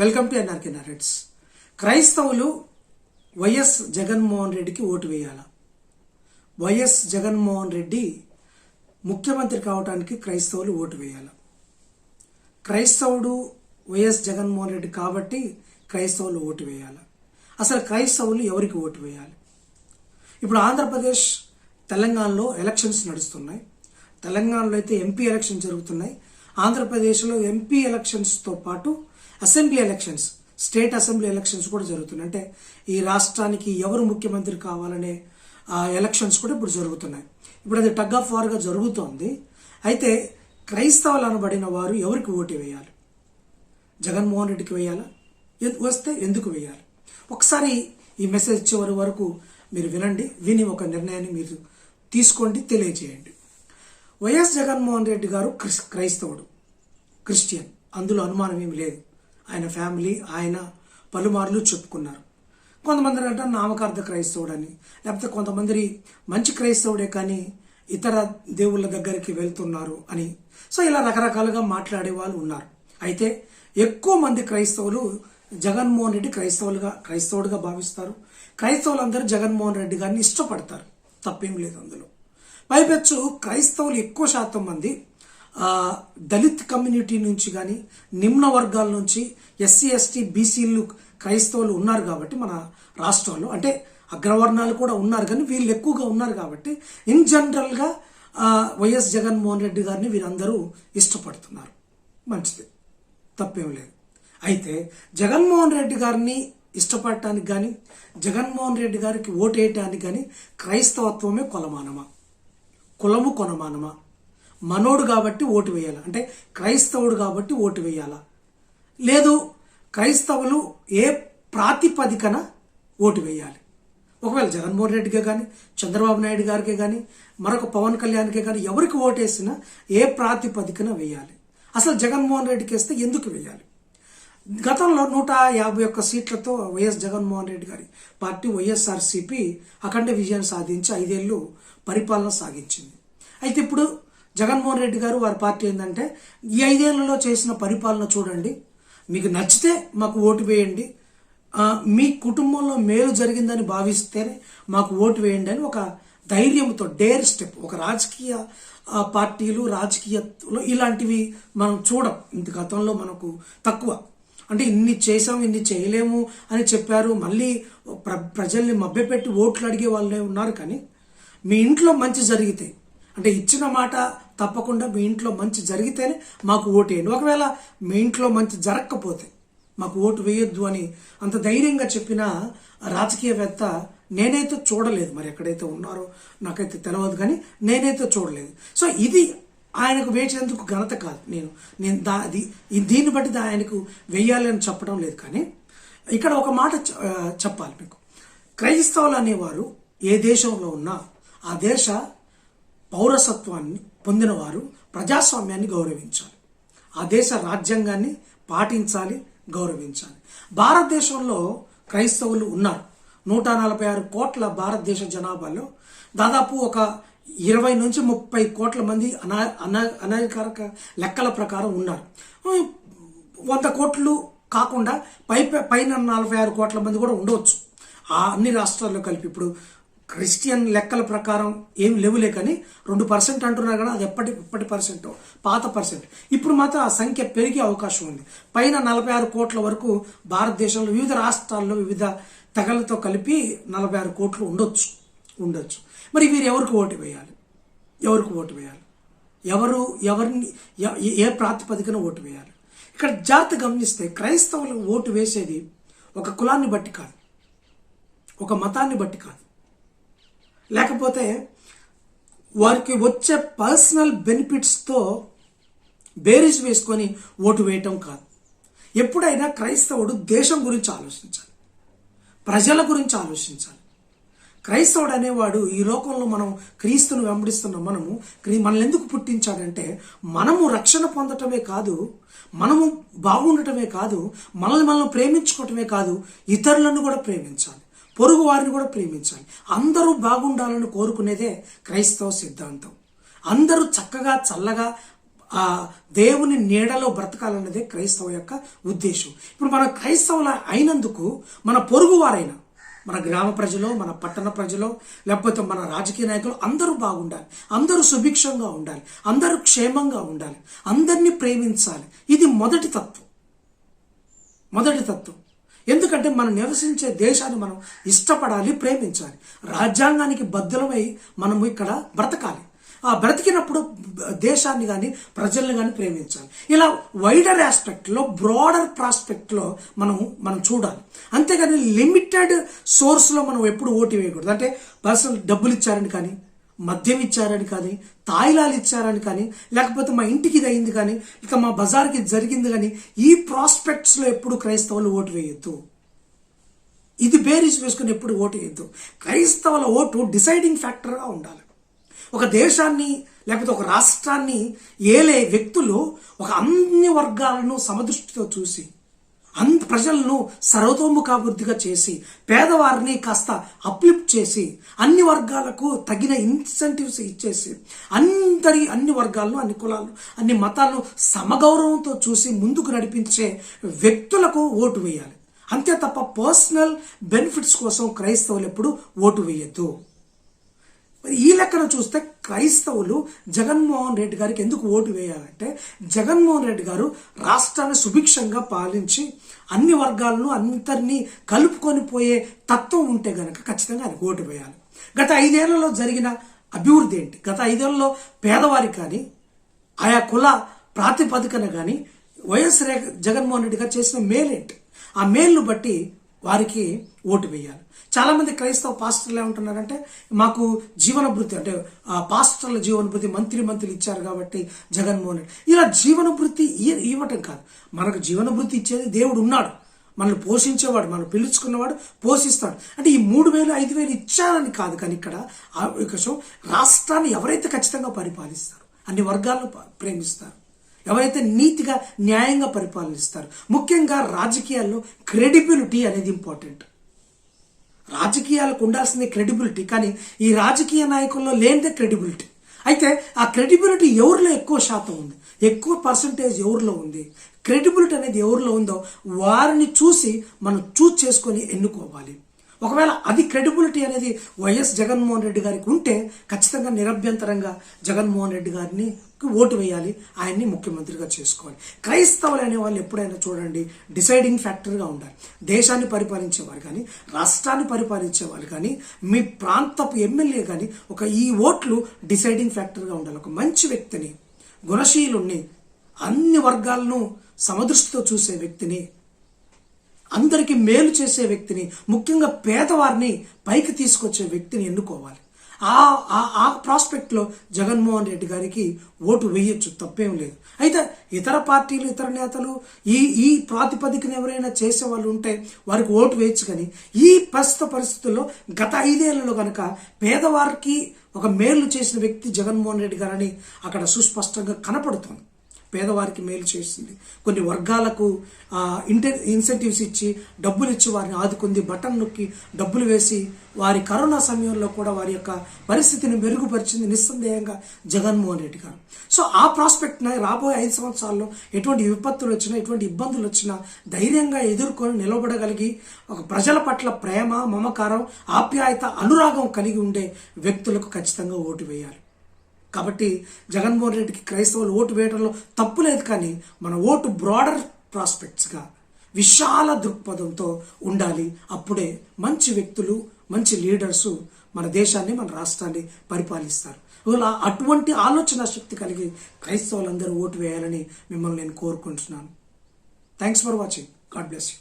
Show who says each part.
Speaker 1: Welcome to NRK నరెట్స్. క్రైస్తవులు YS Jaganmohan రెడ్డికి vote వేయాల? వైఎస్ జగన్మోహన్ రెడ్డి ముఖ్యమంత్రి కావడానికి క్రైస్తవులు ఓటు వేయాల? క్రైస్తవుడు వైఎస్ జగన్మోహన్ రెడ్డి కాబట్టి క్రైస్తవులు ఓటు వేయాలి? అసలు క్రైస్తవులు ఎవరికి ఓటు వేయాలి? ఇప్పుడు ఆంధ్రప్రదేశ్ తెలంగాణలో ఎలక్షన్స్ నడుస్తున్నాయి. తెలంగాణలో అయితే ఎంపీ ఎలక్షన్ జరుగుతున్నాయి. ఆంధ్రప్రదేశ్లో ఎంపీ ఎలక్షన్స్తో పాటు assembly elections state assembly elections కూడా జరుగుతున్నాయి. అంటే ఈ రాష్ట్రానికి ఎవరు ముఖ్యమంత్రి కావాలనే ఎలక్షన్స్ కూడా ఇప్పుడు జరుగుతున్నాయి. ఇప్పుడు అది టగ్ ఆఫ్ వార్గా జరుగుతోంది. అయితే క్రైస్తవులు అనబడిన వారు ఎవరికి ఓటు వేయాలి? జగన్మోహన్ రెడ్డికి వేయాలా? వస్తే ఎందుకు వేయాలి? ఒకసారి ఈ మెసేజ్ చివరి వరకు మీరు వినండి. విని ఒక నిర్ణయాన్ని మీరు తీసుకోండి తెలియజేయండి. వైఎస్ జగన్మోహన్ రెడ్డి గారు క్రిస్- క్రైస్తవుడు క్రిస్టియన్. అందులో అనుమానం ఏమి లేదు. ఆయన ఫ్యామిలీ ఆయన పలుమార్లు చెప్పుకున్నారు. కొంతమంది అంటే నామకార్థ క్రైస్తవుడు అని లేకపోతే కొంతమంది మంచి క్రైస్తవుడే కానీ ఇతర దేవుళ్ళ దగ్గరికి వెళ్తున్నారు అని. సో ఇలా రకరకాలుగా మాట్లాడే వాళ్ళు ఉన్నారు. అయితే ఎక్కువ మంది క్రైస్తవులు జగన్మోహన్ రెడ్డి క్రైస్తవులుగా క్రైస్తవుడిగా భావిస్తారు. క్రైస్తవులందరూ జగన్మోహన్ రెడ్డి గారిని ఇష్టపడతారు. తప్పేం లేదు అందులో. పైపెచ్చు క్రైస్తవులు ఎక్కువ శాతం మంది దళిత్ కమ్యూనిటీ నుంచి కానీ నిమ్న వర్గాల నుంచి ఎస్సీ ఎస్టీ బీసీలు క్రైస్తవులు ఉన్నారు కాబట్టి మన రాష్ట్రంలో అంటే అగ్రవర్ణాలు కూడా ఉన్నారు కానీ వీళ్ళు ఎక్కువగా ఉన్నారు కాబట్టి ఇన్ జనరల్గా వైఎస్ జగన్మోహన్ రెడ్డి గారిని వీరందరూ ఇష్టపడుతున్నారు. మంచిది. తప్పేం లేదు. అయితే జగన్మోహన్ రెడ్డి గారిని ఇష్టపడటానికి కానీ జగన్మోహన్ రెడ్డి గారికి ఓటేయటానికి కానీ క్రైస్తవత్వమే కొలమానమా? కులము కొనమానమా మనోడు కాబట్టి ఓటు వేయాలి? అంటే క్రైస్తవుడు కాబట్టి ఓటు వేయాలా? లేదు క్రైస్తవులు ఏ ప్రాతిపదికన ఓటు వేయాలి? ఒకవేళ జగన్మోహన్ రెడ్డికే కానీ చంద్రబాబు నాయుడు గారికే కానీ మరొక పవన్ కళ్యాణ్కే కానీ ఎవరికి ఓటేసినా ఏ ప్రాతిపదికన వేయాలి? అసలు జగన్మోహన్ రెడ్డికి వేస్తే ఎందుకు వేయాలి? గతంలో నూట యాభై ఒక్క సీట్లతో వైఎస్ జగన్మోహన్ రెడ్డి గారి పార్టీ వైఎస్ఆర్సీపీ అఖండ విజయం సాధించి ఐదేళ్ళు పరిపాలన సాగించింది. అయితే ఇప్పుడు జగన్మోహన్ రెడ్డి గారు వారి పార్టీ ఏంటంటే ఈ ఐదేళ్ళలో చేసిన పరిపాలన చూడండి. మీకు నచ్చితే మాకు ఓటు వేయండి. మీ కుటుంబంలో మేలు జరిగిందని భావిస్తేనే మాకు ఓటు వేయండి అని ఒక ధైర్యంతో డేర్ స్టెప్ ఒక రాజకీయ పార్టీలు రాజకీయలో ఇలాంటివి మనం చూడం. ఇంత గతంలో మనకు తక్కువ. అంటే ఇన్ని చేసాం ఇన్ని చేయలేము అని చెప్పారు. మళ్ళీ ప్ర ప్రజల్ని మభ్యపెట్టి ఓట్లు అడిగే వాళ్ళే ఉన్నారు కానీ మీ ఇంట్లో మంచి జరిగితే అంటే ఇచ్చిన మాట తప్పకుండా మీ ఇంట్లో మంచి జరిగితేనే మాకు ఓటు వేయండి. ఒకవేళ మీ ఇంట్లో మంచి జరగకపోతే మాకు ఓటు వేయొద్దు అని అంత ధైర్యంగా చెప్పిన రాజకీయవేత్త నేనైతే చూడలేదు. మరి ఎక్కడైతే ఉన్నారో నాకైతే తెలియదు కానీ నేనైతే చూడలేదు. సో ఇది ఆయనకు వేసేందుకు ఘనత కాదు. నేను నేను దా దీన్ని బట్టి ఆయనకు వేయాలని చెప్పడం లేదు కానీ ఇక్కడ ఒక మాట చెప్పాలి మీకు. క్రైస్తవులు అనేవారు ఏ దేశంలో ఉన్నా ఆ దేశ పౌరసత్వాన్ని పొందినవారు ప్రజాస్వామ్యాన్ని గౌరవించాలి. ఆ దేశ రాజ్యాంగాన్ని పాటించాలి గౌరవించాలి. భారతదేశంలో క్రైస్తవులు ఉన్నారు. నూట నలభై ఆరు కోట్ల భారతదేశ జనాభాలో దాదాపు ఒక ఇరవై నుంచి ముప్పై కోట్ల మంది అనా అనా అనధికారిక లెక్కల ప్రకారం ఉన్నారు. వంద కోట్లు కాకుండా పై పైన నలభై ఆరు కోట్ల మంది కూడా ఉండవచ్చు. ఆ అన్ని రాష్ట్రాల్లో కలిపి ఇప్పుడు క్రిస్టియన్ లెక్కల ప్రకారం ఏం లేవులే కానీ రెండు పర్సెంట్ అంటున్నారు కానీ అది ఎప్పటి ఇప్పటి పర్సెంట్? పాత పర్సెంట్. ఇప్పుడు మాత్రం ఆ సంఖ్య పెరిగే అవకాశం ఉంది. పైన నలభై ఆరు కోట్ల వరకు భారతదేశంలో వివిధ రాష్ట్రాల్లో వివిధ తెగలతో కలిపి నలభై ఆరు కోట్లు ఉండొచ్చు. ఉండొచ్చు. మరి వీరు ఎవరికి ఓటు వేయాలి? ఎవరికి ఓటు వేయాలి? ఎవరు ఎవరిని ఎ- ఏ ప్రాతిపదికన ఓటు వేయాలి? ఇక్కడ జాతి గమనిస్తే క్రైస్తవులు ఓటు వేసేది ఒక కులాన్ని బట్టి కాదు. ఒక మతాన్ని బట్టి కాదు. లేకపోతే వారికి వచ్చే పర్సనల్ బెనిఫిట్స్తో బేరీస్ వేసుకొని ఓటు వేయటం కాదు. ఎప్పుడైనా క్రైస్తవుడు దేశం గురించి ఆలోచించాలి. ప్రజల గురించి ఆలోచించాలి. క్రైస్తవుడు అనేవాడు ఈ లోకంలో మనం క్రీస్తును వెంబడిస్తున్న మనము క్రీ- మనల్ని ఎందుకు పుట్టించాడంటే మనము రక్షణ పొందటమే కాదు మనము బాగుండటమే కాదు మనల్ని మనం ప్రేమించుకోవటమే కాదు ఇతరులను కూడా ప్రేమించాలి. పొరుగు వారిని కూడా ప్రేమించాలి. అందరూ బాగుండాలని కోరుకునేదే క్రైస్తవ సిద్ధాంతం. అందరూ చక్కగా చల్లగా ఆ దేవుని నీడలో బ్రతకాలన్నదే క్రైస్తవ యొక్క ఉద్దేశం. ఇప్పుడు మన క్రైస్తవుల అయినందుకు మన పొరుగువారైన మన గ్రామ ప్రజలు మన పట్టణ ప్రజలు లేకపోతే మన రాజకీయ నాయకులు అందరూ బాగుండాలి. అందరూ సుభిక్షంగా ఉండాలి. అందరూ క్షేమంగా ఉండాలి. అందరినీ ప్రేమించాలి. ఇది మొదటి తత్వం. మొదటి తత్వం. ఎందుకంటే మనం నివసించే దేశాన్ని మనం ఇష్టపడాలి ప్రేమించాలి. రాజ్యాంగానికి బద్దలమై మనము ఇక్కడ బ్రతకాలి. ఆ బ్రతికినప్పుడు దేశాన్ని కానీ ప్రజల్ని కానీ ప్రేమించాలి. ఇలా వైడర్ ఆస్పెక్ట్లో బ్రాడర్ ప్రాస్పెక్ట్లో మనం మనం చూడాలి. అంతేగాని లిమిటెడ్ సోర్స్లో మనం ఎప్పుడు ఓటు వేయకూడదు. అంటే పర్సనల్ డబ్బులు ఇచ్చారని కానీ మద్యం ఇచ్చారని కానీ తాయిలాలు ఇచ్చారని కానీ లేకపోతే మా ఇంటికి ఇది అయింది కానీ ఇక మా బజార్కి ఇది జరిగింది కానీ ఈ ప్రాస్పెక్ట్స్లో ఎప్పుడు క్రైస్తవులు ఓటు వేయొద్దు. ఇది బేరీస్ వేసుకుని ఎప్పుడు ఓటు వేయద్దు. క్రైస్తవుల ఓటు డిసైడింగ్ ఫ్యాక్టర్గా ఉండాలి. ఒక దేశాన్ని లేకపోతే ఒక రాష్ట్రాన్ని ఏలే వ్యక్తులు ఒక అన్ని వర్గాలను సమదృష్టితో చూసి అంత ప్రజలను సర్వతోముఖాభివృద్ధిగా చేసి పేదవారిని కాస్త అప్లిఫ్ట్ చేసి అన్ని వర్గాలకు తగిన ఇన్సెంటివ్స్ ఇచ్చేసి అందరి అన్ని వర్గాలను అన్ని కులాలను అన్ని మతాలను సమగౌరవంతో చూసి ముందుకు నడిపించే వ్యక్తులకు ఓటు వేయాలి. అంతే తప్ప పర్సనల్ బెనిఫిట్స్ కోసం క్రైస్తవులు ఎప్పుడు ఓటు వేయద్దు. మరి ఈ లెక్కన చూస్తే క్రైస్తవులు జగన్మోహన్ రెడ్డి గారికి ఎందుకు ఓటు వేయాలంటే జగన్మోహన్ రెడ్డి గారు రాష్ట్రాన్ని సుభిక్షంగా పాలించి అన్ని వర్గాలను అందరినీ కలుపుకొని పోయే తత్వం ఉంటే గనక ఖచ్చితంగా ఆయనకు ఓటు వేయాలి. గత ఐదేళ్ళలో జరిగిన అభివృద్ధి ఏంటి? గత ఐదేళ్ళలో పేదవారికి కానీ ఆయా కుల ప్రాతిపదికన కానీ వైఎస్ రేఖ జగన్మోహన్ రెడ్డి గారు చేసిన మేలేంటి? ఆ మేల్ను బట్టి వారికి ఓటు వేయాలి. చాలా మంది క్రైస్తవ పాస్టర్లు ఏమంటున్నారంటే మాకు జీవనభృతి అంటే ఆ పాస్టర్ల జీవనభృతి మంత్రి మంత్రులు ఇచ్చారు కాబట్టి జగన్మోహన్ రెడ్డి. ఇలా జీవనభృతి ఇవ్వటం కాదు. మనకు జీవనభృతి ఇచ్చేది దేవుడు ఉన్నాడు. మనల్ని పోషించేవాడు మనం పిలుచుకున్నవాడు పోషిస్తాడు. అంటే ఈ మూడు వేలు ఐదు వేలు ఇచ్చారని కాదు కానీ ఇక్కడ ఆ రాష్ట్రాన్ని ఎవరైతే ఖచ్చితంగా పరిపాలిస్తారు అన్ని వర్గాలను ప్రేమిస్తారు. ఎవరైతే నీతిగా న్యాయంగా పరిపాలనిస్తారు ముఖ్యంగా రాజకీయాల్లో క్రెడిబిలిటీ అనేది ఇంపార్టెంట్. రాజకీయాలకు ఉండాల్సింది క్రెడిబిలిటీ కానీ ఈ రాజకీయ నాయకుల్లో లేనిదే క్రెడిబిలిటీ. అయితే ఆ క్రెడిబిలిటీ ఎవరిలో ఎక్కువ శాతం ఉంది? ఎక్కువ పర్సంటేజ్ ఎవరిలో ఉంది? క్రెడిబిలిటీ అనేది ఎవరిలో ఉందో వారిని చూసి మనం చూస్ చేసుకొని ఎన్నుకోవాలి. ఒకవేళ అది క్రెడిబిలిటీ అనేది వైఎస్ జగన్మోహన్ రెడ్డి గారికి ఉంటే ఖచ్చితంగా నిరభ్యంతరంగా జగన్మోహన్ రెడ్డి గారిని ఓటు వేయాలి ఆయన్ని ముఖ్యమంత్రిగా చేసుకోవాలి. క్రైస్తవులు అనే వాళ్ళు ఎప్పుడైనా చూడండి డిసైడింగ్ ఫ్యాక్టర్గా ఉండాలి. దేశాన్ని పరిపాలించేవారు కానీ రాష్ట్రాన్ని పరిపాలించేవారు కానీ మీ ప్రాంతపు ఎమ్మెల్యే కానీ ఒక ఈ ఓట్లు డిసైడింగ్ ఫ్యాక్టర్గా ఉండాలి. ఒక మంచి వ్యక్తిని గుణశీలుణ్ణి అన్ని వర్గాలను సమదృష్టితో చూసే వ్యక్తిని అందరికీ మేలు చేసే వ్యక్తిని ముఖ్యంగా పేదవారిని పైకి తీసుకొచ్చే వ్యక్తిని ఎన్నుకోవాలి. ఆ ఆ- ఆ ప్రాస్పెక్ట్లో జగన్మోహన్ రెడ్డి గారికి ఓటు వేయొచ్చు తప్పేం లేదు. అయితే ఇతర పార్టీలు ఇతర నేతలు ఈ ఈ ప్రాతిపదికన ఎవరైనా చేసే వాళ్ళు ఉంటే వారికి ఓటు వేయచ్చు కానీ ఈ ప్రస్తుత పరిస్థితుల్లో గత ఐదేళ్ళలో కనుక పేదవారికి ఒక మేలు చేసిన వ్యక్తి జగన్మోహన్ రెడ్డి గారని అక్కడ సుస్పష్టంగా కనపడుతుంది. పేదవారికి మేలు చేసింది కొన్ని వర్గాలకు ఆ, ఇన్సెంటివ్స్ ఇచ్చి డబ్బులు ఇచ్చి వారిని ఆదుకుంది బటన్ నొక్కి డబ్బులు వేసి వారి కరోనా సమయంలో కూడా వారి యొక్క పరిస్థితిని మెరుగుపరిచింది నిస్సందేహంగా జగన్మోహన్ రెడ్డి గారు. సో ఆ ప్రాస్పెక్ట్ రాబోయే ఐదు సంవత్సరాల్లో ఎటువంటి విపత్తులు వచ్చినా ఎటువంటి ఇబ్బందులు వచ్చినా ధైర్యంగా ఎదుర్కొని నిలబడగలిగి ఒక ప్రజల పట్ల ప్రేమ మమకారం ఆప్యాయత అనురాగం కలిగి ఉండే వ్యక్తులకు ఖచ్చితంగా ఓటు వేయాలి. కాబట్టి జగన్మోహన్ రెడ్డికి క్రైస్తవులు ఓటు వేయడంలో తప్పు లేదు కానీ మన ఓటు బ్రాడర్ ప్రాస్పెక్ట్స్గా విశాల దృక్పథంతో ఉండాలి. అప్పుడే మంచి వ్యక్తులు మంచి లీడర్స్ మన దేశాన్ని మన రాష్ట్రాన్ని పరిపాలిస్తారు. ఇలా అటువంటి ఆలోచన శక్తి కలిగి క్రైస్తవులందరూ ఓటు వేయాలని మిమ్మల్ని నేను కోరుకుంటున్నాను. Thanks for watching God bless you